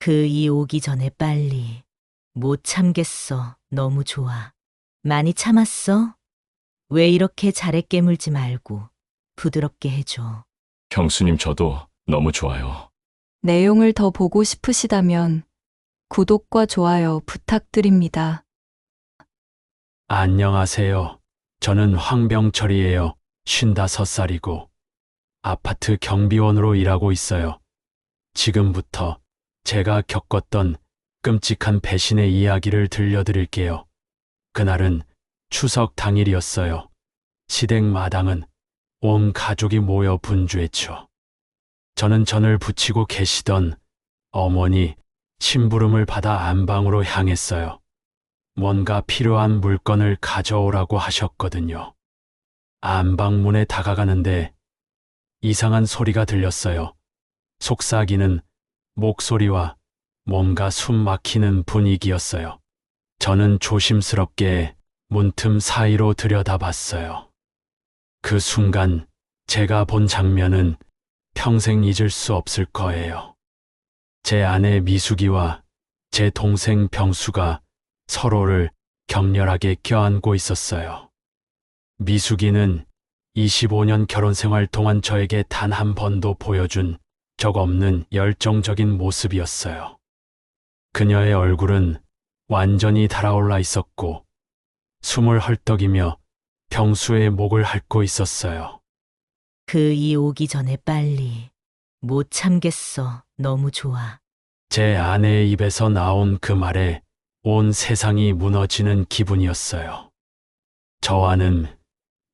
그 이 오기 전에 빨리. 못 참겠어. 너무 좋아. 많이 참았어? 왜 이렇게 잘해 깨물지 말고 부드럽게 해줘. 형수님 저도 너무 좋아요. 내용을 더 보고 싶으시다면 구독과 좋아요 부탁드립니다. 안녕하세요. 저는 황병철이에요. 55살이고 아파트 경비원으로 일하고 있어요. 지금부터 제가 겪었던 끔찍한 배신의 이야기를 들려드릴게요. 그날은 추석 당일이었어요. 시댁 마당은 온 가족이 모여 분주했죠. 저는 전을 붙이고 계시던 어머니 심부름을 받아 안방으로 향했어요. 뭔가 필요한 물건을 가져오라고 하셨거든요. 안방문에 다가가는데 이상한 소리가 들렸어요. 속삭이는 목소리와 뭔가 숨 막히는 분위기였어요. 저는 조심스럽게 문틈 사이로 들여다봤어요. 그 순간 제가 본 장면은 평생 잊을 수 없을 거예요. 제 아내 미숙이와 제 동생 병수가 서로를 격렬하게 껴안고 있었어요. 미숙이는 25년 결혼 생활 동안 저에게 단 한 번도 보여준 적 없는 열정적인 모습이었어요. 그녀의 얼굴은 완전히 달아올라 있었고, 숨을 헐떡이며 병수의 목을 핥고 있었어요. 그 이 오기 전에 빨리. 못 참겠어. 너무 좋아. 제 아내의 입에서 나온 그 말에 온 세상이 무너지는 기분이었어요. 저와는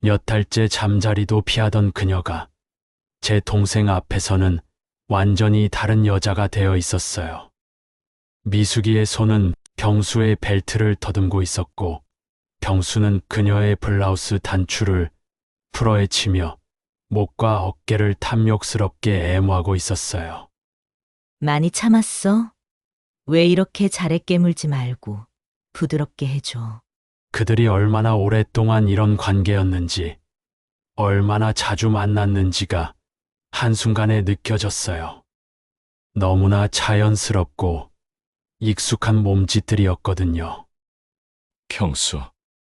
몇 달째 잠자리도 피하던 그녀가 제 동생 앞에서는 완전히 다른 여자가 되어 있었어요. 미숙이의 손은 병수의 벨트를 더듬고 있었고 병수는 그녀의 블라우스 단추를 풀어헤치며 목과 어깨를 탐욕스럽게 애무하고 있었어요. 많이 참았어? 왜 이렇게 잘해 깨물지 말고 부드럽게 해줘. 그들이 얼마나 오랫동안 이런 관계였는지, 얼마나 자주 만났는지가 한순간에 느껴졌어요. 너무나 자연스럽고 익숙한 몸짓들이었거든요. 형수,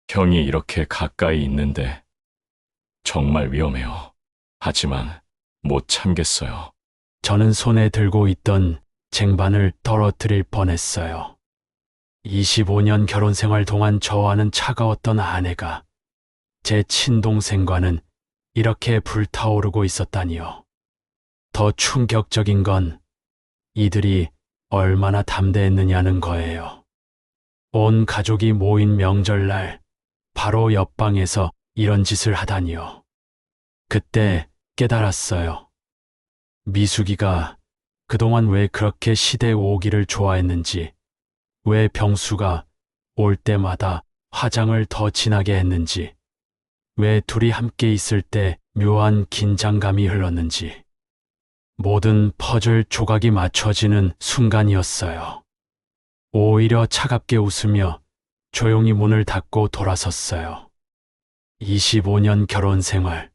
형이 이렇게 가까이 있는데 정말 위험해요. 하지만 못 참겠어요. 저는 손에 들고 있던 쟁반을 떨어뜨릴 뻔했어요. 25년 결혼 생활 동안 저와는 차가웠던 아내가 제 친동생과는 이렇게 불타오르고 있었다니요. 더 충격적인 건 이들이 얼마나 담대했느냐는 거예요. 온 가족이 모인 명절날 바로 옆방에서 이런 짓을 하다니요. 그때 깨달았어요. 미숙이가 그동안 왜 그렇게 시대 오기를 좋아했는지, 왜 병수가 올 때마다 화장을 더 진하게 했는지, 왜 둘이 함께 있을 때 묘한 긴장감이 흘렀는지, 모든 퍼즐 조각이 맞춰지는 순간이었어요. 오히려 차갑게 웃으며 조용히 문을 닫고 돌아섰어요. 25년 결혼 생활,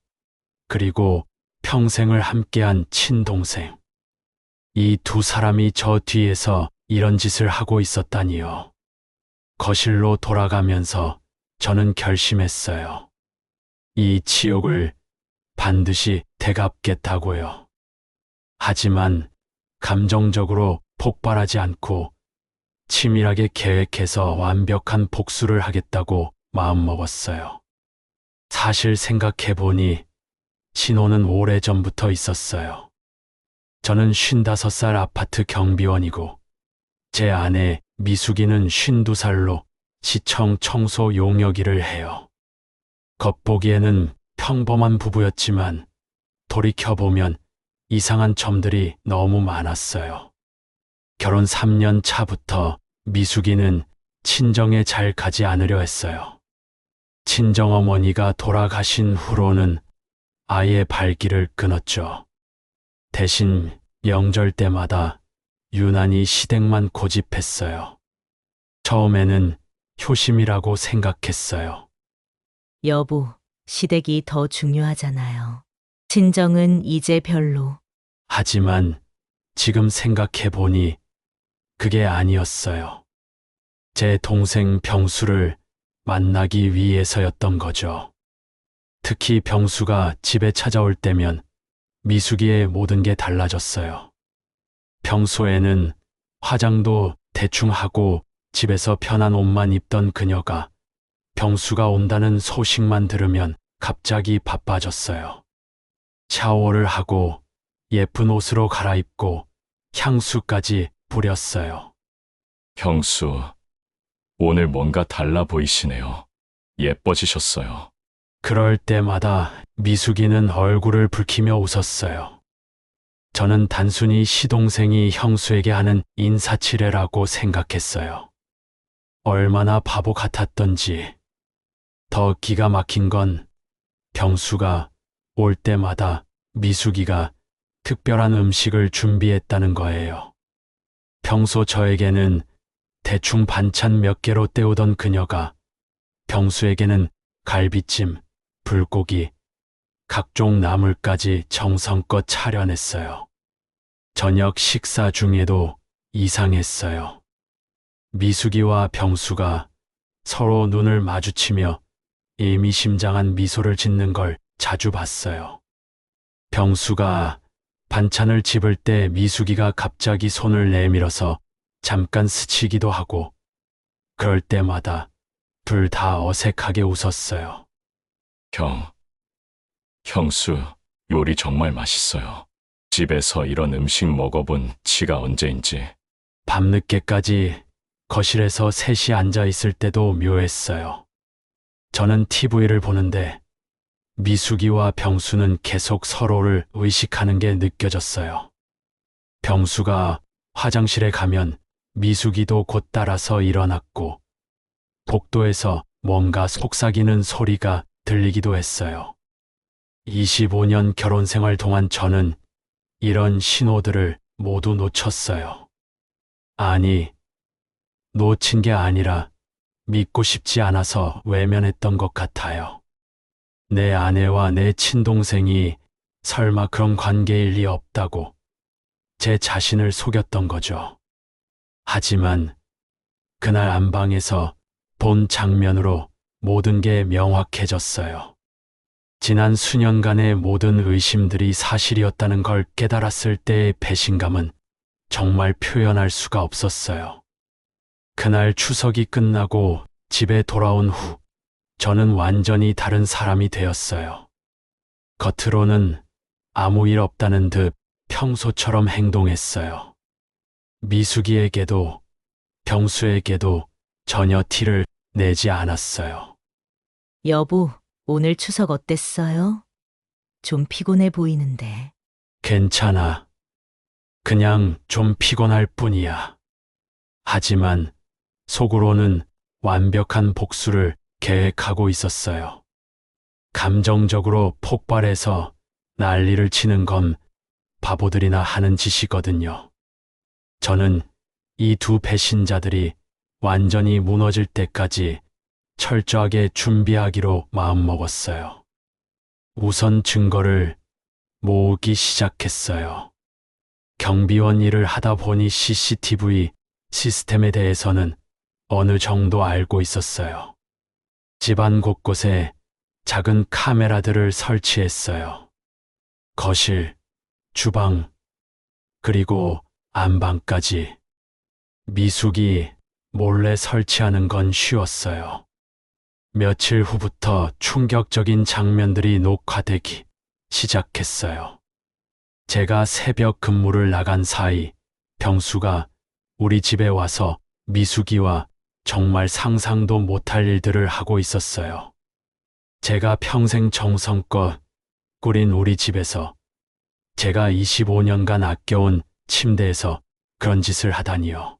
그리고 평생을 함께한 친동생. 이 두 사람이 저 뒤에서 이런 짓을 하고 있었다니요. 거실로 돌아가면서 저는 결심했어요. 이 치욕을 반드시 되갚겠다고요. 하지만 감정적으로 폭발하지 않고 치밀하게 계획해서 완벽한 복수를 하겠다고 마음먹었어요. 사실 생각해보니 신호는 오래전부터 있었어요. 저는 55살 아파트 경비원이고 제 아내 미숙이는 52살로 시청 청소 용역 일을 해요. 겉보기에는 평범한 부부였지만 돌이켜보면 이상한 점들이 너무 많았어요. 결혼 3년 차부터 미숙이는 친정에 잘 가지 않으려 했어요. 친정어머니가 돌아가신 후로는 아예 발길을 끊었죠. 대신 명절 때마다 유난히 시댁만 고집했어요. 처음에는 효심이라고 생각했어요. 여보, 시댁이 더 중요하잖아요. 친정은 이제 별로. 하지만 지금 생각해 보니 그게 아니었어요. 제 동생 병수를 만나기 위해서였던 거죠. 특히 병수가 집에 찾아올 때면 미숙이의 모든 게 달라졌어요. 평소에는 화장도 대충 하고 집에서 편한 옷만 입던 그녀가 병수가 온다는 소식만 들으면 갑자기 바빠졌어요. 샤워를 하고 예쁜 옷으로 갈아입고 향수까지 뿌렸어요. 형수, 오늘 뭔가 달라 보이시네요. 예뻐지셨어요. 그럴 때마다 미숙이는 얼굴을 붉히며 웃었어요. 저는 단순히 시동생이 형수에게 하는 인사치레라고 생각했어요. 얼마나 바보 같았던지. 더 기가 막힌 건 병수가 올 때마다 미숙이가 특별한 음식을 준비했다는 거예요. 평소 저에게는 대충 반찬 몇 개로 때우던 그녀가 병수에게는 갈비찜, 불고기, 각종 나물까지 정성껏 차려냈어요. 저녁 식사 중에도 이상했어요. 미숙이와 병수가 서로 눈을 마주치며 의미심장한 미소를 짓는 걸 자주 봤어요. 병수가 반찬을 집을 때 미숙이가 갑자기 손을 내밀어서 잠깐 스치기도 하고, 그럴 때마다 둘 다 어색하게 웃었어요. 형, 형수, 요리 정말 맛있어요. 집에서 이런 음식 먹어본 지가 언제인지. 밤늦게까지 거실에서 셋이 앉아 있을 때도 묘했어요. 저는 TV를 보는데 미숙이와 병수는 계속 서로를 의식하는 게 느껴졌어요. 병수가 화장실에 가면 미숙이도 곧 따라서 일어났고 복도에서 뭔가 속삭이는 소리가 들리기도 했어요. 25년 결혼 생활 동안 저는 이런 신호들을 모두 놓쳤어요. 아니, 놓친 게 아니라 믿고 싶지 않아서 외면했던 것 같아요. 내 아내와 내 친동생이 설마 그런 관계일 리 없다고 제 자신을 속였던 거죠. 하지만 그날 안방에서 본 장면으로 모든 게 명확해졌어요. 지난 수년간의 모든 의심들이 사실이었다는 걸 깨달았을 때의 배신감은 정말 표현할 수가 없었어요. 그날 추석이 끝나고 집에 돌아온 후 저는 완전히 다른 사람이 되었어요. 겉으로는 아무 일 없다는 듯 평소처럼 행동했어요. 미숙이에게도 병수에게도 전혀 티를 내지 않았어요. 여보, 오늘 추석 어땠어요? 좀 피곤해 보이는데. 괜찮아. 그냥 좀 피곤할 뿐이야. 하지만 속으로는 완벽한 복수를 계획하고 있었어요. 감정적으로 폭발해서 난리를 치는 건 바보들이나 하는 짓이거든요. 저는 이 두 배신자들이 완전히 무너질 때까지 철저하게 준비하기로 마음먹었어요. 우선 증거를 모으기 시작했어요. 경비원 일을 하다 보니 CCTV 시스템에 대해서는 어느 정도 알고 있었어요. 집안 곳곳에 작은 카메라들을 설치했어요. 거실, 주방, 그리고 안방까지. 미숙이 몰래 설치하는 건 쉬웠어요. 며칠 후부터 충격적인 장면들이 녹화되기 시작했어요. 제가 새벽 근무를 나간 사이 병수가 우리 집에 와서 미숙이와 정말 상상도 못할 일들을 하고 있었어요. 제가 평생 정성껏 꾸린 우리 집에서 제가 25년간 아껴온 침대에서 그런 짓을 하다니요.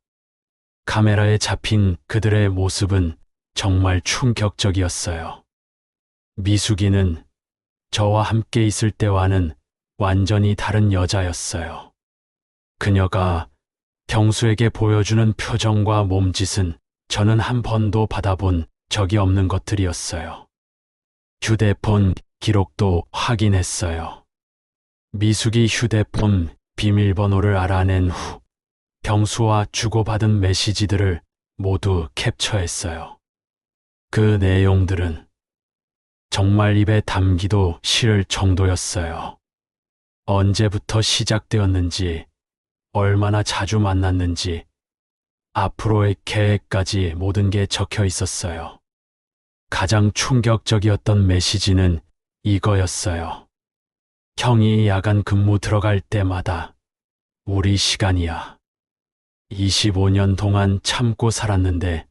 카메라에 잡힌 그들의 모습은 정말 충격적이었어요. 미숙이는 저와 함께 있을 때와는 완전히 다른 여자였어요. 그녀가 경수에게 보여주는 표정과 몸짓은 저는 한 번도 받아본 적이 없는 것들이었어요. 휴대폰 기록도 확인했어요. 미숙이 휴대폰 비밀번호를 알아낸 후 병수와 주고받은 메시지들을 모두 캡처했어요. 그 내용들은 정말 입에 담기도 싫을 정도였어요. 언제부터 시작되었는지, 얼마나 자주 만났는지, 앞으로의 계획까지 모든 게 적혀 있었어요. 가장 충격적이었던 메시지는 이거였어요. 형이 야간 근무 들어갈 때마다 우리 시간이야. 25년 동안 참고 살았는데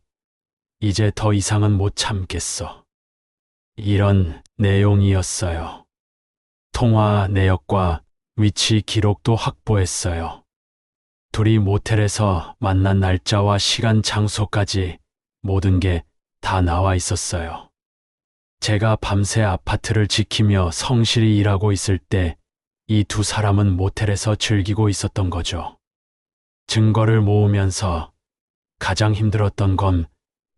이제 더 이상은 못 참겠어. 이런 내용이었어요. 통화 내역과 위치 기록도 확보했어요. 둘이 모텔에서 만난 날짜와 시간 장소까지 모든 게 다 나와 있었어요. 제가 밤새 아파트를 지키며 성실히 일하고 있을 때 이 두 사람은 모텔에서 즐기고 있었던 거죠. 증거를 모으면서 가장 힘들었던 건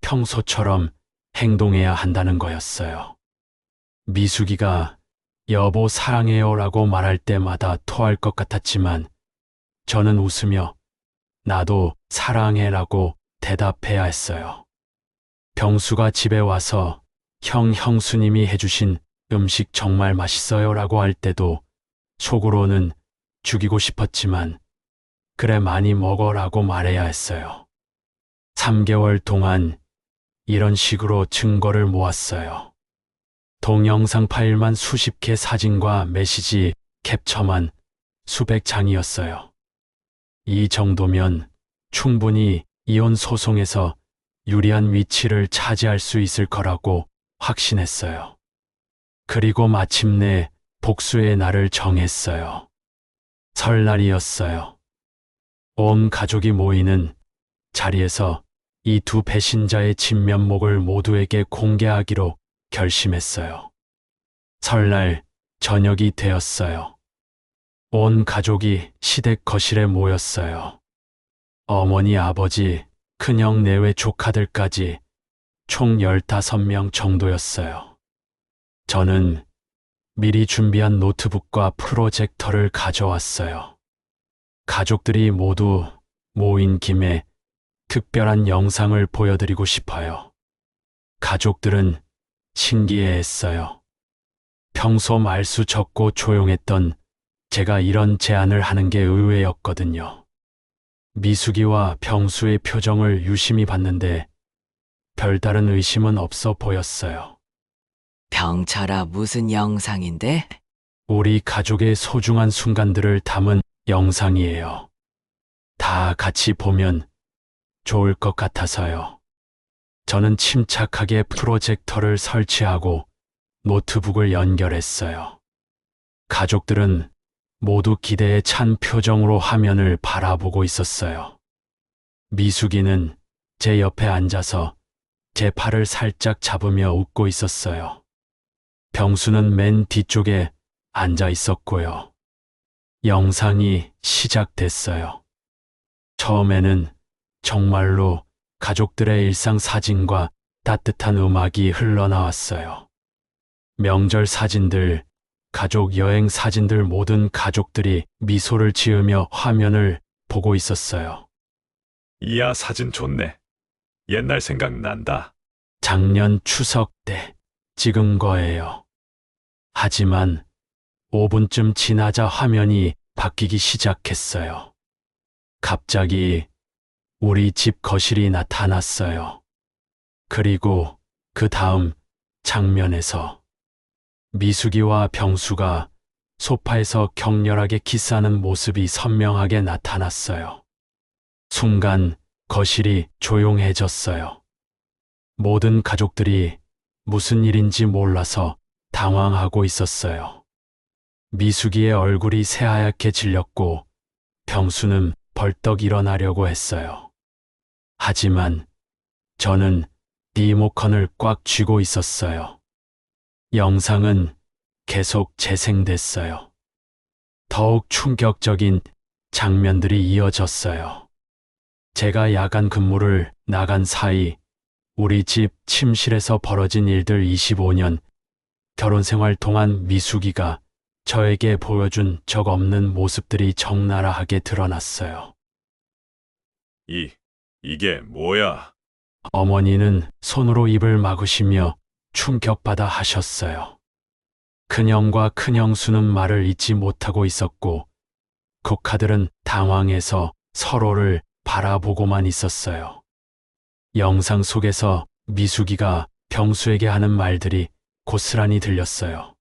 평소처럼 행동해야 한다는 거였어요. 미숙이가 여보 사랑해요 라고 말할 때마다 토할 것 같았지만 저는 웃으며 나도 사랑해 라고 대답해야 했어요. 병수가 집에 와서 형 형수님이 해주신 음식 정말 맛있어요 라고 할 때도 속으로는 죽이고 싶었지만 그래 많이 먹어라고 말해야 했어요. 3개월 동안 이런 식으로 증거를 모았어요. 동영상 파일만 수십 개 사진과 메시지 캡처만 수백 장이었어요. 이 정도면 충분히 이혼 소송에서 유리한 위치를 차지할 수 있을 거라고 확신했어요. 그리고 마침내 복수의 날을 정했어요. 설날이었어요. 온 가족이 모이는 자리에서 이 두 배신자의 진면목을 모두에게 공개하기로 결심했어요. 설날 저녁이 되었어요. 온 가족이 시댁 거실에 모였어요. 어머니, 아버지, 큰형 내외 조카들까지 총 15명 정도였어요. 저는 미리 준비한 노트북과 프로젝터를 가져왔어요. 가족들이 모두 모인 김에 특별한 영상을 보여드리고 싶어요. 가족들은 신기해했어요. 평소 말수 적고 조용했던 제가 이런 제안을 하는 게 의외였거든요. 미숙이와 병수의 표정을 유심히 봤는데 별다른 의심은 없어 보였어요. 병철아 무슨 영상인데? 우리 가족의 소중한 순간들을 담은 영상이에요. 다 같이 보면 좋을 것 같아서요. 저는 침착하게 프로젝터를 설치하고 노트북을 연결했어요. 가족들은 모두 기대에 찬 표정으로 화면을 바라보고 있었어요. 미숙이는 제 옆에 앉아서 제 팔을 살짝 잡으며 웃고 있었어요. 병수는 맨 뒤쪽에 앉아 있었고요. 영상이 시작됐어요. 처음에는 정말로 가족들의 일상 사진과 따뜻한 음악이 흘러나왔어요. 명절 사진들, 가족 여행 사진들 모든 가족들이 미소를 지으며 화면을 보고 있었어요. 이야 사진 좋네. 옛날 생각난다. 작년 추석 때 찍은 거예요. 하지만 5분쯤 지나자 화면이 바뀌기 시작했어요. 갑자기 우리 집 거실이 나타났어요. 그리고 그 다음 장면에서 미숙이와 병수가 소파에서 격렬하게 키스하는 모습이 선명하게 나타났어요. 순간 거실이 조용해졌어요. 모든 가족들이 무슨 일인지 몰라서 당황하고 있었어요. 미숙이의 얼굴이 새하얗게 질렸고 병수는 벌떡 일어나려고 했어요. 하지만 저는 리모컨을 꽉 쥐고 있었어요. 영상은 계속 재생됐어요. 더욱 충격적인 장면들이 이어졌어요. 제가 야간 근무를 나간 사이 우리 집 침실에서 벌어진 일들 25년 결혼 생활 동안 미숙이가 저에게 보여준 적 없는 모습들이 적나라하게 드러났어요. 이, 이게 뭐야? 어머니는 손으로 입을 막으시며 충격받아 하셨어요. 큰형과 큰형수는 말을 잇지 못하고 있었고, 국하들은 당황해서 서로를 바라보고만 있었어요. 영상 속에서 미숙이가 병수에게 하는 말들이 고스란히 들렸어요.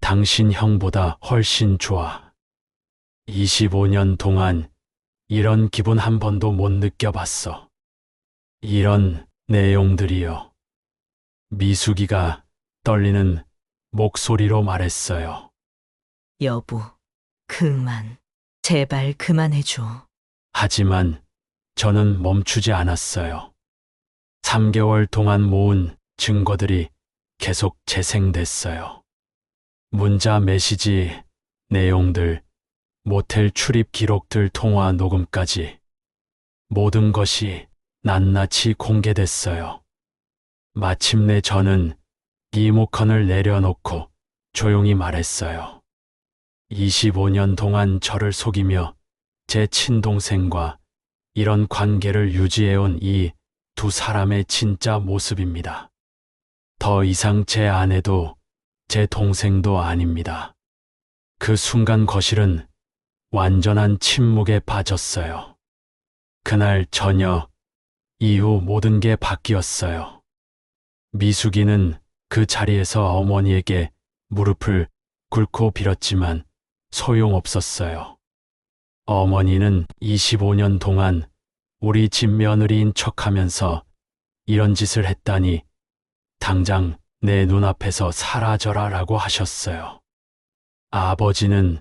당신 형보다 훨씬 좋아. 25년 동안 이런 기분 한 번도 못 느껴봤어. 이런 내용들이요. 미숙이가 떨리는 목소리로 말했어요. 여보, 그만. 제발 그만해줘. 하지만 저는 멈추지 않았어요. 3개월 동안 모은 증거들이 계속 재생됐어요. 문자 메시지, 내용들, 모텔 출입 기록들 통화 녹음까지 모든 것이 낱낱이 공개됐어요. 마침내 저는 리모컨을 내려놓고 조용히 말했어요. 25년 동안 저를 속이며 제 친동생과 이런 관계를 유지해온 이 두 사람의 진짜 모습입니다. 더 이상 제 아내도 제 동생도 아닙니다. 그 순간 거실은 완전한 침묵에 빠졌어요. 그날 저녁 이후 모든 게 바뀌었어요. 미숙이는 그 자리에서 어머니에게 무릎을 꿇고 빌었지만 소용없었어요. 어머니는 25년 동안 우리 집 며느리인 척 하면서 이런 짓을 했다니 당장 내 눈앞에서 사라져라 라고 하셨어요. 아버지는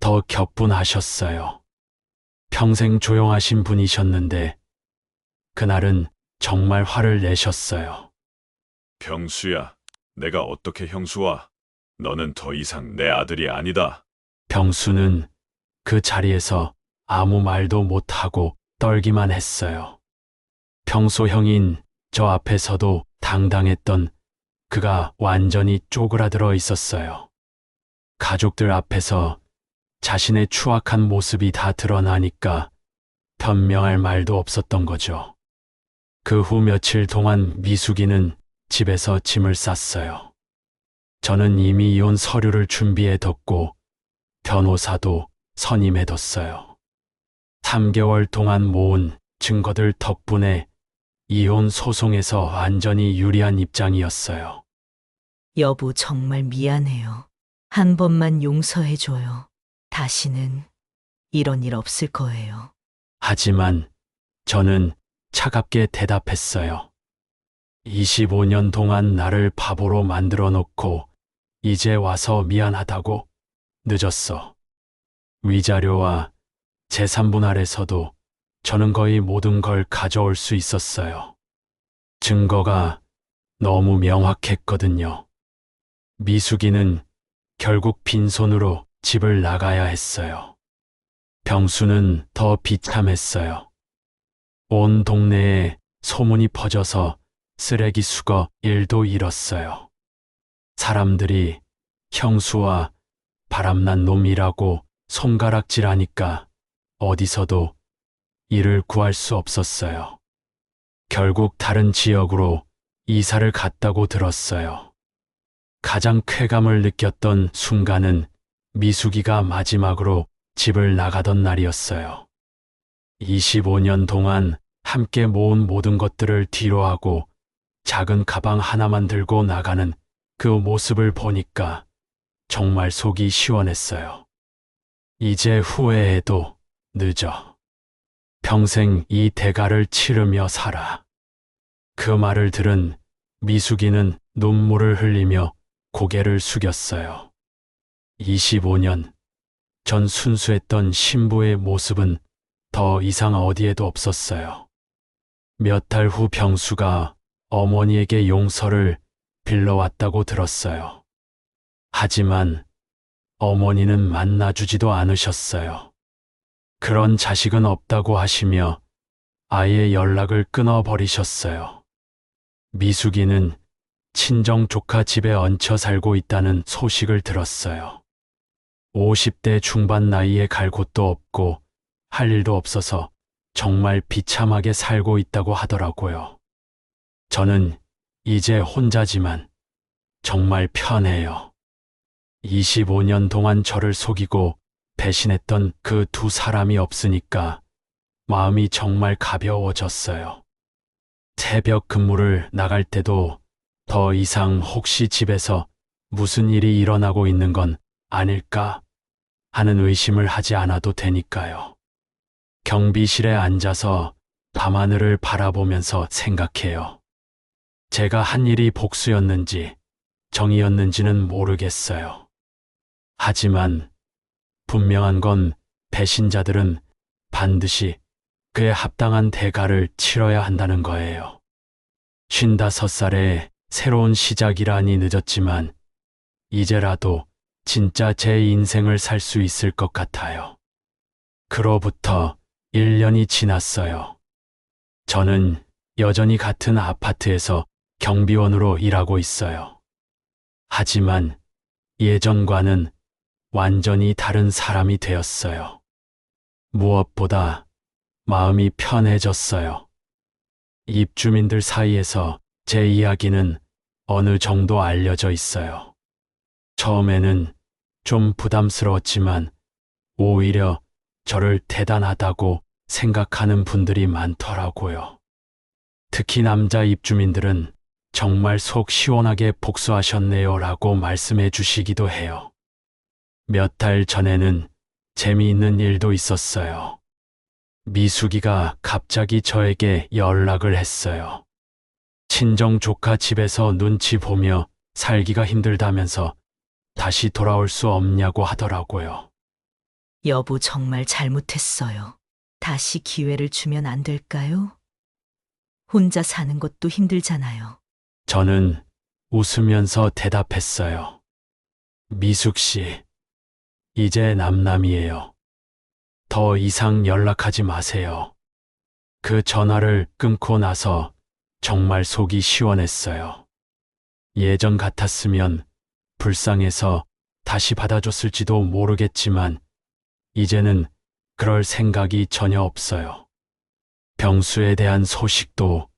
더 격분하셨어요. 평생 조용하신 분이셨는데 그날은 정말 화를 내셨어요. 병수야, 내가 어떻게 형수와? 너는 더 이상 내 아들이 아니다. 병수는 그 자리에서 아무 말도 못하고 떨기만 했어요. 평소 형인 저 앞에서도 당당했던 그가 완전히 쪼그라들어 있었어요. 가족들 앞에서 자신의 추악한 모습이 다 드러나니까 변명할 말도 없었던 거죠. 그 후 며칠 동안 미숙이는 집에서 짐을 쌌어요. 저는 이미 이혼 서류를 준비해 뒀고 변호사도 선임해 뒀어요. 3개월 동안 모은 증거들 덕분에 이혼 소송에서 완전히 유리한 입장이었어요. 여보, 정말 미안해요. 한 번만 용서해줘요. 다시는 이런 일 없을 거예요. 하지만 저는 차갑게 대답했어요. 25년 동안 나를 바보로 만들어 놓고 이제 와서 미안하다고 늦었어. 위자료와 재산분할에서도 저는 거의 모든 걸 가져올 수 있었어요. 증거가 너무 명확했거든요. 미숙이는 결국 빈손으로 집을 나가야 했어요. 병수는 더 비참했어요. 온 동네에 소문이 퍼져서 쓰레기 수거 일도 잃었어요. 사람들이 형수와 바람난 놈이라고 손가락질하니까 어디서도 일을 구할 수 없었어요. 결국 다른 지역으로 이사를 갔다고 들었어요. 가장 쾌감을 느꼈던 순간은 미숙이가 마지막으로 집을 나가던 날이었어요. 25년 동안 함께 모은 모든 것들을 뒤로하고 작은 가방 하나만 들고 나가는 그 모습을 보니까 정말 속이 시원했어요. 이제 후회해도 늦어. 평생 이 대가를 치르며 살아. 그 말을 들은 미숙이는 눈물을 흘리며 고개를 숙였어요. 25년 전 순수했던 신부의 모습은 더 이상 어디에도 없었어요. 몇 달 후 병수가 어머니에게 용서를 빌러왔다고 들었어요. 하지만 어머니는 만나주지도 않으셨어요. 그런 자식은 없다고 하시며 아예 연락을 끊어버리셨어요. 미숙이는 친정 조카 집에 얹혀 살고 있다는 소식을 들었어요. 50대 중반 나이에 갈 곳도 없고 할 일도 없어서 정말 비참하게 살고 있다고 하더라고요. 저는 이제 혼자지만 정말 편해요. 25년 동안 저를 속이고 배신했던 그 두 사람이 없으니까 마음이 정말 가벼워졌어요. 새벽 근무를 나갈 때도 더 이상 혹시 집에서 무슨 일이 일어나고 있는 건 아닐까 하는 의심을 하지 않아도 되니까요. 경비실에 앉아서 밤하늘을 바라보면서 생각해요. 제가 한 일이 복수였는지 정의였는지는 모르겠어요. 하지만 분명한 건 배신자들은 반드시 그에 합당한 대가를 치러야 한다는 거예요. 쉰다섯 살에 새로운 시작이라니 늦었지만 이제라도 진짜 제 인생을 살 수 있을 것 같아요. 그로부터 1년이 지났어요. 저는 여전히 같은 아파트에서 경비원으로 일하고 있어요. 하지만 예전과는 완전히 다른 사람이 되었어요. 무엇보다 마음이 편해졌어요. 입주민들 사이에서 제 이야기는 어느 정도 알려져 있어요. 처음에는 좀 부담스러웠지만 오히려 저를 대단하다고 생각하는 분들이 많더라고요. 특히 남자 입주민들은 정말 속 시원하게 복수하셨네요 라고 말씀해 주시기도 해요. 몇 달 전에는 재미있는 일도 있었어요. 미숙이가 갑자기 저에게 연락을 했어요. 친정 조카 집에서 눈치 보며 살기가 힘들다면서 다시 돌아올 수 없냐고 하더라고요. 여보 정말 잘못했어요. 다시 기회를 주면 안 될까요? 혼자 사는 것도 힘들잖아요. 저는 웃으면서 대답했어요. 미숙 씨, 이제 남남이에요. 더 이상 연락하지 마세요. 그 전화를 끊고 나서 정말 속이 시원했어요. 예전 같았으면 불쌍해서 다시 받아줬을지도 모르겠지만, 이제는 그럴 생각이 전혀 없어요. 병수에 대한 소식도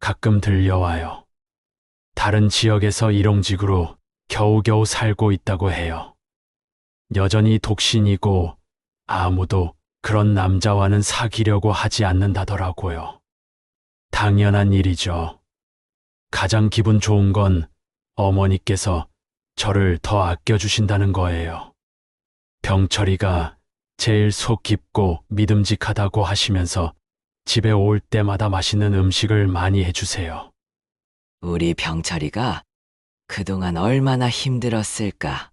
가끔 들려와요. 다른 지역에서 일용직으로 겨우겨우 살고 있다고 해요. 여전히 독신이고 아무도 그런 남자와는 사귀려고 하지 않는다더라고요. 당연한 일이죠. 가장 기분 좋은 건 어머니께서 저를 더 아껴주신다는 거예요. 병철이가 제일 속 깊고 믿음직하다고 하시면서 집에 올 때마다 맛있는 음식을 많이 해주세요. 우리 병철이가 그동안 얼마나 힘들었을까.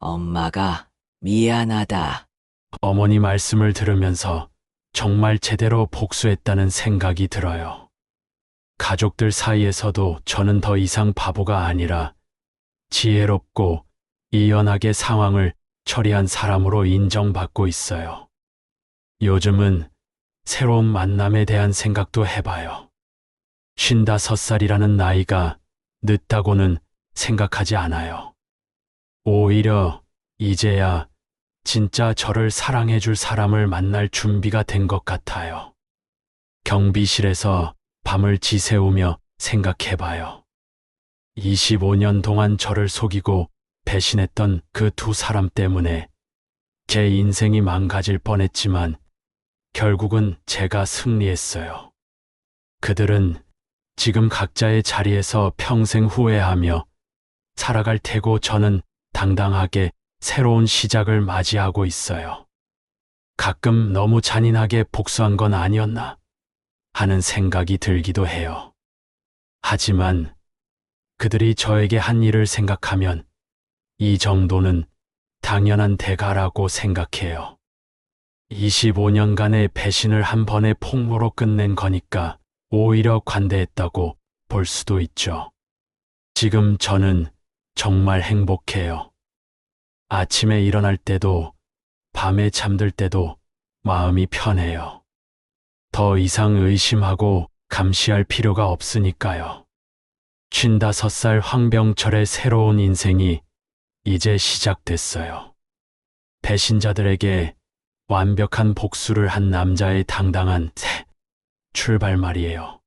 엄마가 미안하다. 어머니 말씀을 들으면서 정말 제대로 복수했다는 생각이 들어요. 가족들 사이에서도 저는 더 이상 바보가 아니라 지혜롭고 이연하게 상황을 처리한 사람으로 인정받고 있어요. 요즘은 새로운 만남에 대한 생각도 해봐요. 쉰다섯 살이라는 나이가 늦다고는 생각하지 않아요. 오히려 이제야 진짜 저를 사랑해 줄 사람을 만날 준비가 된 것 같아요. 경비실에서 밤을 지새우며 생각해 봐요. 25년 동안 저를 속이고 배신했던 그 두 사람 때문에 제 인생이 망가질 뻔했지만 결국은 제가 승리했어요. 그들은 지금 각자의 자리에서 평생 후회하며 살아갈 테고 저는 당당하게 새로운 시작을 맞이하고 있어요. 가끔 너무 잔인하게 복수한 건 아니었나 하는 생각이 들기도 해요. 하지만 그들이 저에게 한 일을 생각하면 이 정도는 당연한 대가라고 생각해요. 25년간의 배신을 한 번에 폭로로 끝낸 거니까 오히려 관대했다고 볼 수도 있죠. 지금 저는 정말 행복해요. 아침에 일어날 때도 밤에 잠들 때도 마음이 편해요. 더 이상 의심하고 감시할 필요가 없으니까요. 쉰다섯 살 황병철의 새로운 인생이 이제 시작됐어요. 배신자들에게 완벽한 복수를 한 남자의 당당한 새 출발 말이에요.